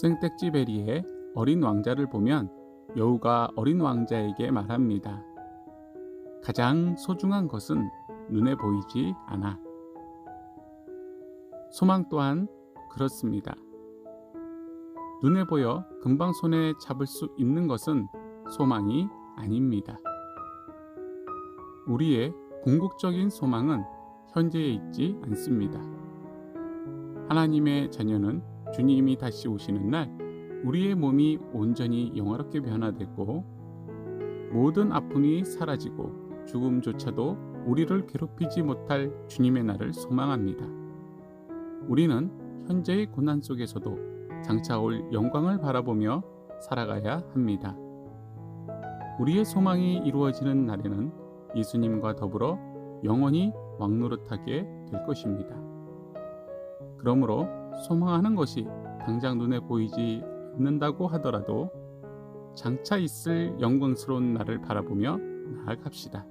생텍쥐베리의 어린 왕자를 보면 여우가 어린 왕자에게 말합니다. 가장 소중한 것은 눈에 보이지 않아. 소망 또한 그렇습니다. 눈에 보여 금방 손에 잡을 수 있는 것은 소망이 아닙니다. 우리의 궁극적인 소망은 현재에 있지 않습니다. 하나님의 자녀는 주님이 다시 오시는 날 우리의 몸이 온전히 영화롭게 변화되고 모든 아픔이 사라지고 죽음조차도 우리를 괴롭히지 못할 주님의 날을 소망합니다. 우리는 현재의 고난 속에서도 장차 올 영광을 바라보며 살아가야 합니다. 우리의 소망이 이루어지는 날에는 예수님과 더불어 영원히 왕노릇하게 될 것입니다. 그러므로 소망하는 것이 당장 눈에 보이지 않는다고 하더라도 장차 있을 영광스러운 날을 바라보며 나아갑시다.